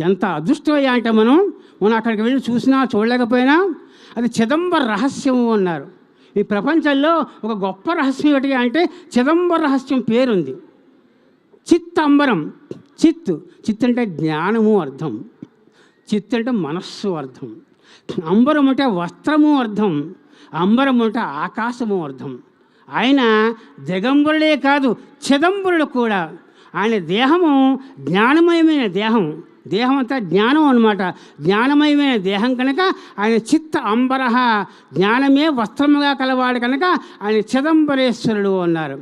ఎంత అదృష్టమయ్యా అంటే మనం మనం అక్కడికి వెళ్ళి చూసినా చూడలేకపోయినా అది చిదంబర రహస్యము అన్నారు. ఈ ప్రపంచంలో ఒక గొప్ప రహస్యం ఏమిటి అంటే చిదంబర రహస్యం పేరుంది. చిత్ అంబరం చిత్. చిత్ అంటే జ్ఞానము అర్థం. చిత్ అంటే మనస్సు అర్థం. అంబరం అంటే వస్త్రము అర్థం. అంబరం అంటే ఆకాశము అర్థం. ఆయన దిగంబరుడే కాదు చిదంబరుడు కూడా. ఆయన దేహము జ్ఞానమయమైన దేహం. దేహం అంతా జ్ఞానం అనమాట జ్ఞానమయమైన దేహం కనుక ఆయన చిత్త అంబరహ జ్ఞానమే వస్త్రముగా కలవాడు కనుక ఆయన చిదంబరేశ్వరుడు అన్నారు.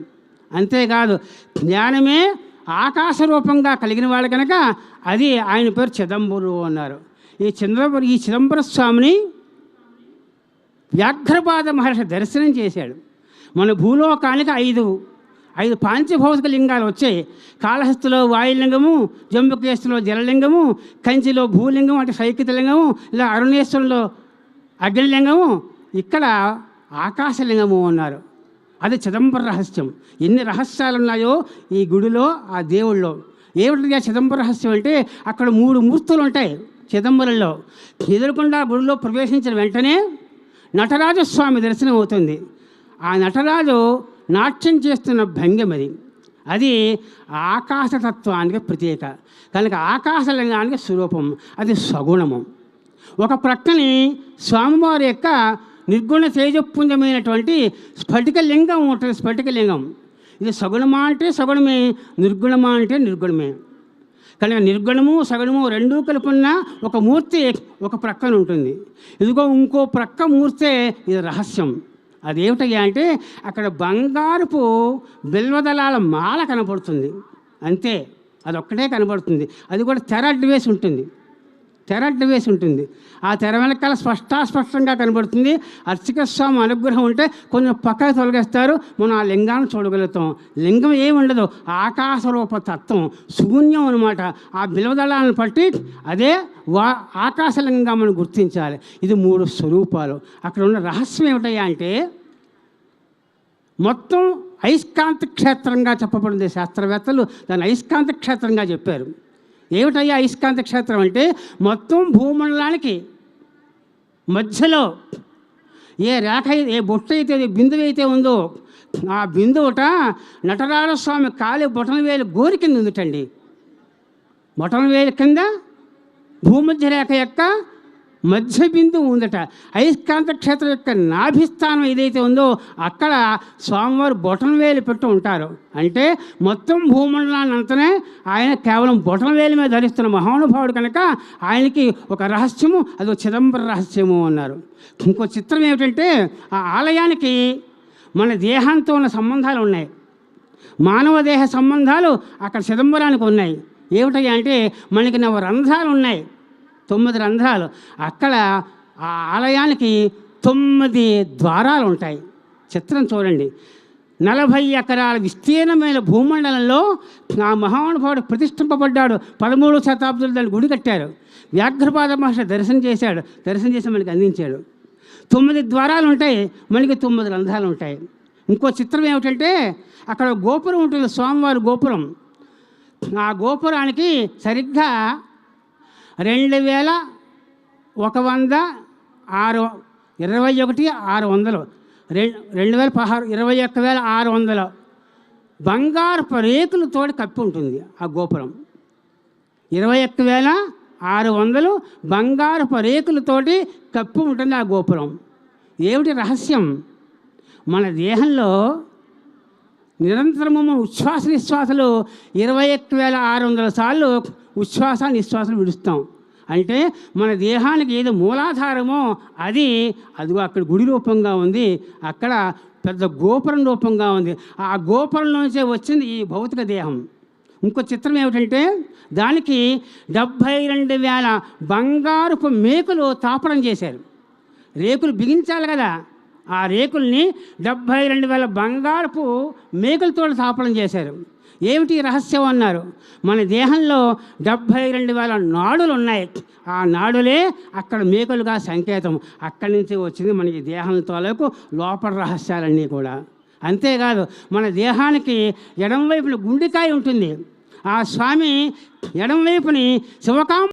అంతేకాదు జ్ఞానమే ఆకాశ రూపంగా కలిగిన వాడు కనుక అది ఆయన పేరు చిదంబరుడు అన్నారు. ఈ చిదంబర ఈ చిదంబర స్వామిని వ్యాఘ్రపాద మహర్షి దర్శనం చేశాడు. మన భూలోకానికి ఐదు ఐదు పాంచభౌతిక లింగాలు వచ్చాయి కాళహస్తిలో వాయులింగము జంబుకేశ్వరంలో జలలింగము కంచిలో భూలింగం అంటే సైకిత లింగము ఇలా అరుణేశ్వరంలో అగ్నిలింగము ఇక్కడ ఆకాశలింగము అన్నారు. అది చిదంబర రహస్యం. ఎన్ని రహస్యాలు ఉన్నాయో ఈ గుడిలో ఆ దేవుళ్ళో. ఏమిటి ఆ చిదంబర రహస్యం అంటే అక్కడ మూడు మూర్తులు ఉంటాయి చిదంబరంలో. ఎదురుకుండా గుడిలో ప్రవేశించిన వెంటనే నటరాజస్వామి దర్శనం అవుతుంది ఆ నటరాజు నాట్యం చేస్తున్న భంగిమది అది ఆకాశతత్వానికి ప్రత్యేక కనుక ఆకాశలింగానికి స్వరూపం. అది సగుణము. ఒక ప్రక్కని స్వామివారి యొక్క నిర్గుణ తేజపుంజమైనటువంటి స్ఫటిక లింగం ఉంటుంది. స్ఫటికలింగం ఇది సగుణమా అంటే సగుణమే. నిర్గుణమా అంటే నిర్గుణమే. కనుక నిర్గుణము సగుణము రెండూ కలుపున్న ఒక మూర్తి ఒక ప్రక్కన ఉంటుంది ఇదిగో ఇంకో ప్రక్క మూర్తే ఇది రహస్యం. అదేమిటయ్యా అంటే అక్కడ బంగారుపు బిల్వదళాల మాల కనపడుతుంది అంతే. అది ఒక్కటే కనబడుతుంది. అది కూడా తెర అడ్డు వేసి ఉంటుంది. తెర అడ్డు వేసి ఉంటుంది. ఆ తెర వెనకాల స్పష్టాస్పష్టంగా కనబడుతుంది. అర్చక స్వామి అనుగ్రహం ఉంటే కొంచెం పక్కకు తొలగిస్తారు. మనం ఆ లింగాన్ని చూడగలుగుతాం. లింగం ఏమి ఉండదు. ఆకాశరూప తత్వం శూన్యం అనమాట ఆ బిలవదళాలను పట్టి అదే వా ఆకాశలింగం మనం గుర్తించాలి. ఇది మూడు స్వరూపాలు. అక్కడ ఉన్న రహస్యం ఏమిటయ్యా అంటే మొత్తం అయస్కాంత క్షేత్రంగా చెప్పబడింది శాస్త్రవేత్తలు. దాన్ని అయస్కాంత క్షేత్రంగా చెప్పారు. ఏమిటయ్యా అయస్కాంత క్షేత్రం అంటే మొత్తం భూమండలానికి మధ్యలో ఏ రేఖ అయితే ఏ బొట్ట అయితే ఏ బిందువు అయితే ఉందో ఆ బిందువుట నటరాజ స్వామి కాలి బొటన వేలు గోరి కింద ఉందిటండి. బొటన వేలు కింద భూమధ్య రేఖ యొక్క మధ్య బిందువు ఉందట. అయస్కాంత క్షేత్రం యొక్క నాభిస్థానం ఏదైతే ఉందో అక్కడ స్వామివారు బొటన వేలు పెట్టు ఉంటారు. అంటే మొత్తం భూమండలాన్ని అంతనే ఆయన కేవలం బొటన వేలు మీద ధరిస్తున్న మహానుభావుడు కనుక ఆయనకి ఒక రహస్యము అది చిదంబర రహస్యము అన్నారు. ఇంకో చిత్రం ఏమిటంటే ఆ ఆలయానికి మన దేహంతో ఉన్న సంబంధాలు ఉన్నాయి. మానవ దేహ సంబంధాలు అక్కడ చిదంబరానికి ఉన్నాయి. ఏమిటయ్యా అంటే మనకి నవ రంధ్రాలు ఉన్నాయి. తొమ్మిది రంధ్రాలు. అక్కడ ఆ ఆలయానికి తొమ్మిది ద్వారాలు ఉంటాయి. చిత్రం చూడండి. నలభై ఎకరాల విస్తీర్ణమైన భూమండలంలో ఆ మహానుభావుడు ప్రతిష్ఠింపబడ్డాడు. పదమూడు శతాబ్దులు దాన్ని గుడి కట్టారు. వ్యాఘ్రపాద మహర్షి దర్శనం చేశాడు. దర్శనం చేసి మనకి అందించాడు. తొమ్మిది ద్వారాలు ఉంటాయి. మనకి తొమ్మిది రంధ్రాలు ఉంటాయి. ఇంకో చిత్రం ఏమిటంటే అక్కడ గోపురం ఉంటుంది. స్వామివారి గోపురం. ఆ గోపురానికి సరిగ్గా రెండు వేల ఒక వంద ఆరు ఇరవై ఒకటి ఆరు వందలు. రెండు రెండు వేల పదహారు ఇరవై ఒక్క వేల ఆరు వందలు. బంగారపు రేకులతోటి కప్పి ఉంటుంది ఆ గోపురం. ఇరవై ఒక్క వేల ఆరు వందలు బంగారపు రేకులతోటి కప్పి ఉంటుంది ఆ గోపురం. ఏమిటి రహస్యం? మన దేహంలో నిరంతరము ఉచ్ఛ్వాస నిశ్వాసలు ఇరవై ఒక్క వేల ఆరు వందల సార్లు ఉచ్ఛ్వాస నిశ్వాసం విడుస్తాం. అంటే మన దేహానికి ఏది మూలాధారమో అది అదిగో అక్కడ గుడి రూపంగా ఉంది అక్కడ పెద్ద గోపురం రూపంగా ఉంది. ఆ గోపురంలోంచే వచ్చింది ఈ భౌతిక దేహం. ఇంకో చిత్రం ఏమిటంటే దానికి డెబ్భై రెండు వేల బంగారుపు మేకులు తాపడం చేశారు. రేకులు బిగించాలి కదా ఆ రేకుల్ని డెబ్భై రెండు వేల బంగారపు మేకులతో తాపడం చేశారు. ఏమిటి రహస్యం అన్నారు. మన దేహంలో డెబ్భై రెండు వేల నాడులు ఉన్నాయి ఆ నాడులే అక్కడ మేకలుగా సంకేతం. అక్కడి నుంచి వచ్చింది మనకి దేహం తాలూకు లోపల రహస్యాలన్నీ కూడా. అంతేకాదు మన దేహానికి ఎడం వైపున గుండెకాయ ఉంటుంది. ఆ స్వామి ఎడం వైపుని శివకాం